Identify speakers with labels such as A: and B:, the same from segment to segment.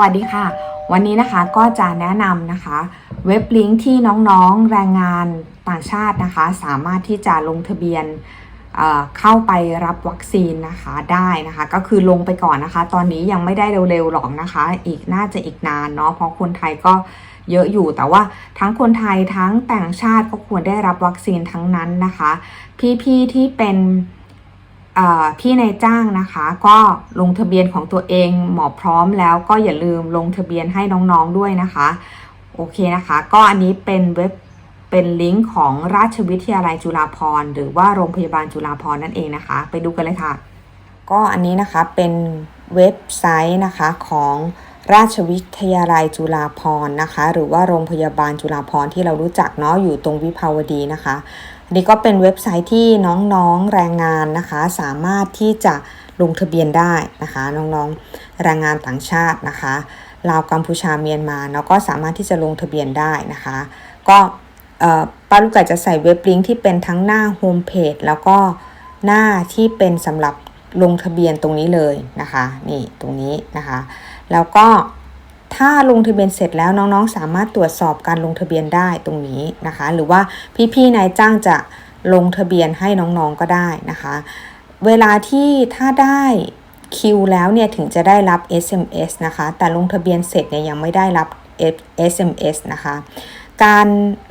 A: วัสดีค่ะ วันนี้นะคะก็จะแนะนำนะคะ เว็บลิงก์ที่น้องๆแรงงานต่างชาตินะคะ สามารถที่จะลงทะเบียนเเข้าไปรับวัคซีนนะคะได้นะคะ ก็คือลงไปก่อนนะคะ ตอนนี้ยังไม่ได้เร็วๆหรอกนะคะ อีกน่าจะอีกนานเนาะเพราะคนไทยก็เยอะอยู่แต่ว่าทั้งคนไทยทั้งต่างชาติก็ควรได้รับวัคซีนทั้งนั้นนะคะ พี่ๆที่เป็น พี่นายจ้างนะคะ ก็ลงทะเบียนของตัวเองหมอพร้อมแล้วก็อย่าลืมลงทะเบียนให้น้องๆด้วยนะคะ โอเคนะคะ ก็อันนี้เป็นเว็บเป็นลิงก์ของราชวิทยาลัยจุฬาภรณ์หรือว่าโรงพยาบาลจุฬาภรณ์นั่นเองนะคะ ไปดูกันเลยค่ะ ก็อันนี้นะคะเป็นเว็บไซต์นะคะของ ราชวิทยาลัยจุฬาภรณ์นะคะ หรือว่าโรงพยาบาลจุฬาภรณ์ที่เรารู้จักเนาะอยู่ตรงวิภาวดีนะคะอันนี้ก็เป็นเว็บไซต์ที่น้องๆแรงงานนะคะ สามารถที่จะลงทะเบียนได้นะคะน้องๆแรงงานต่างชาตินะคะลาวกัมพูชาเมียนมาเนาะก็สามารถที่จะลงทะเบียนได้นะคะ ก็ป้าลูกไก่จะใส่เว็บลิงก์ที่เป็นทั้งหน้าโฮมเพจแล้วก็หน้าที่เป็นสำหรับลงทะเบียนตรงนี้เลยนะคะ นี่ตรงนี้นะคะ แล้วก็ถ้าลงทะเบียนเสร็จแล้วน้องๆ สามารถตรวจสอบการลงทะเบียนได้ตรงนี้นะคะ หรือว่าพี่ๆนายจ้างจะลงทะเบียนให้น้องๆก็ได้นะคะ เวลาที่ถ้าได้คิวแล้วเนี่ยถึงจะได้รับ SMS นะคะ แต่ลงทะเบียนเสร็จเนี่ยยังไม่ได้รับ SMS นะคะ การ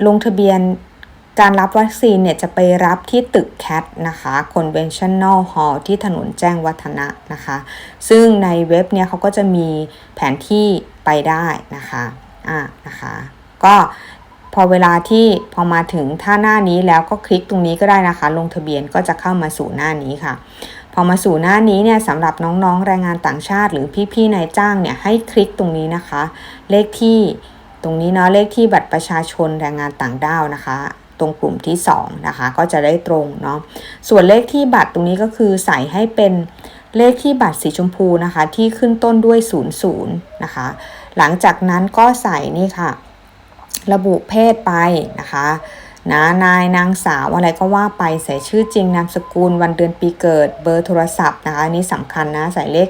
A: ลงทะเบียน การรับวัคซีนเนี่ยจะไปรับที่ตึกแคทนะคะ Conventional Hall ที่ถนนแจ้งวัฒนะนะคะ ซึ่งในเว็บเนี่ยเขาก็จะมีแผนที่ไปได้นะคะอ่านะคะก็พอเวลาที่พอมาถึงถ้าหน้านี้แล้วก็คลิกตรงนี้ก็ได้นะคะ ลงทะเบียนก็จะเข้ามาสู่หน้านี้ค่ะ พอมาสู่หน้านี้เนี่ยสำหรับน้องๆแรงงานต่างชาติ หรือพี่ๆนายจ้างเนี่ยให้คลิกตรงนี้นะคะ เลขที่ตรงนี้เนาะเลขที่บัตรประชาชนแรงงานต่างด้าวนะคะ ตรงกลุ่มที่2นะคะก็จะได้ตรงเนาะส่วนเลขที่บัตรตรงนี้ก็คือใส่ให้เป็นเลขที่บัตรสีชมพูนะคะ ที่ขึ้นต้นด้วย 00นะคะ หลังจากนั้นก็ใส่นี่ค่ะ ระบุเพศไปนะคะนะนายนางสาวอะไรก็ว่าไปใส่ชื่อจริงนามสกุลวันเดือนปีเกิดเบอร์โทรศัพท์นะคะอันนี้สำคัญนะใส่เลข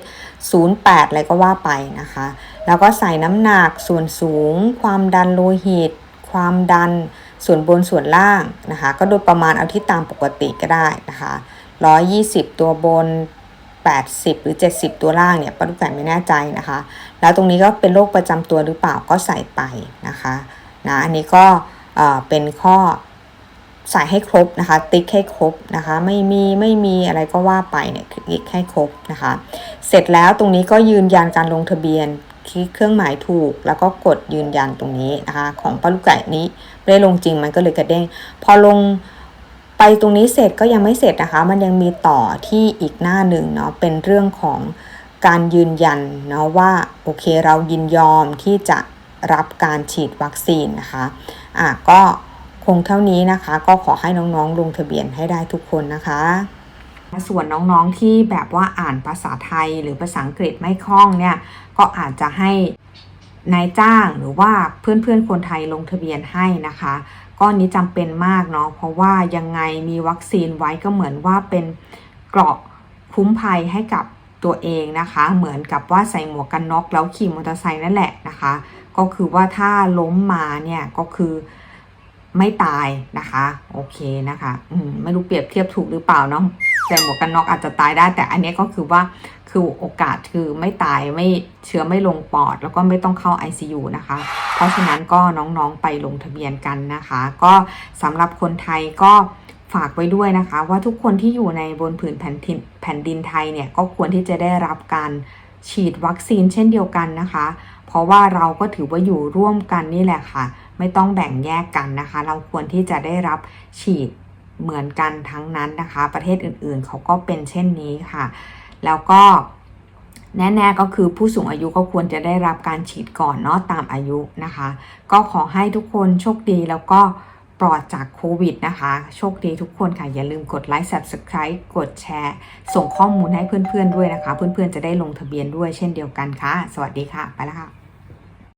A: 08 อะไรก็ว่าไปนะคะ แล้วก็ใส่น้ำหนักส่วนสูง ความดันโลหิต ความดัน ส่วนบนส่วนล่างนะคะ ก็โดยประมาณเอาที่ตามปกติก็ได้นะคะ120 ตัวบน 80 หรือ 70 ตัวล่างเนี่ยป้าลูกไก่ไม่แน่ใจนะคะ แล้วตรงนี้ก็เป็นโรคประจำตัวหรือเปล่าก็ใส่ไปนะคะนะอันนี้ก็เอ่อเป็นข้อใส่ให้ครบนะคะ ติ๊กให้ครบนะคะ ไม่มีไม่มีอะไรก็ว่าไปเนี่ยคลิกให้ครบนะคะ เสร็จแล้วตรงนี้ก็ยืนยันการลงทะเบียน คลิกเครื่องหมายถูก แล้วก็กดยืนยันตรงนี้นะคะของป้าลูกไก่นี้ไม่ได้ลงจริงมันก็เลยกระเด้ง พอลงไปตรงนี้เสร็จก็ยังไม่เสร็จนะคะ มันยังมีต่อที่อีกหน้าหนึ่งเนาะเป็นเรื่องของการยืนยันเนาะว่าโอเคเรายินยอมที่จะรับการฉีดวัคซีนนะคะอะก็คงเท่านี้นะคะ ก็ขอให้น้องๆลงทะเบียนให้ได้ทุกคนนะคะ ส่วนน้องๆที่แบบว่าอ่านภาษาไทยหรือภาษาอังกฤษไม่คล่องเนี่ยก็อาจจะให้นายจ้างหรือว่าเพื่อนๆคนไทยลงทะเบียนให้นะคะก้อนนี้จำเป็นมากเนาะเพราะว่ายังไงมีวัคซีนไว้ก็เหมือนว่าเป็นเกราะคุ้มภัยให้กับตัวเองนะคะ เหมือนกับว่าใส่หมวกกันน็อกแล้วขี่มอเตอร์ไซค์นั่นแหละนะคะ ก็คือว่าถ้าล้มมาเนี่ยก็คือไม่ตายนะคะ โอเคนะคะ อืมไม่รู้เปรียบเทียบถูกหรือเปล่าเนาะ ใส่หมวกกันน็อกอาจจะตายได้ แต่อันนี้ก็คือว่าคือโอกาสคือไม่ตายไม่เชื้อไม่ลงปอด แล้วก็ไม่ต้องเข้า ICU นะคะ เพราะฉะนั้นก็น้องๆไปลงทะเบียนกันนะคะ ก็สำหรับคนไทยก็ฝากไว้ด้วยนะคะ ว่าทุกคนที่อยู่ในบนผืนแผ่นดินแผ่นดินไทยเนี่ยก็ควรที่จะได้รับการฉีดวัคซีนเช่นเดียวกันนะคะ เพราะว่าเราก็ถือว่าอยู่ร่วมกันนี่แหละค่ะ ไม่ต้องแบ่งแยกกันนะคะ เราควรที่จะได้รับฉีด เหมือนกันทั้งนั้นนะคะ ประเทศอื่นๆ เขาก็เป็นเช่นนี้ค่ะ แล้วก็แน่ๆก็คือผู้สูงอายุก็ควรจะได้รับการฉีดก่อนเนาะตามอายุนะคะ ก็ขอให้ทุกคนโชคดีแล้วก็ปลอดจากโควิดนะคะ โชคดีทุกคนค่ะ อย่าลืมกดไลค์ subscribe กดแชร์ ส่งข้อมูลให้เพื่อนๆด้วยนะคะ เพื่อนๆจะได้ลงทะเบียนด้วยเช่นเดียวกันค่ะ สวัสดีค่ะ ไปแล้วค่ะ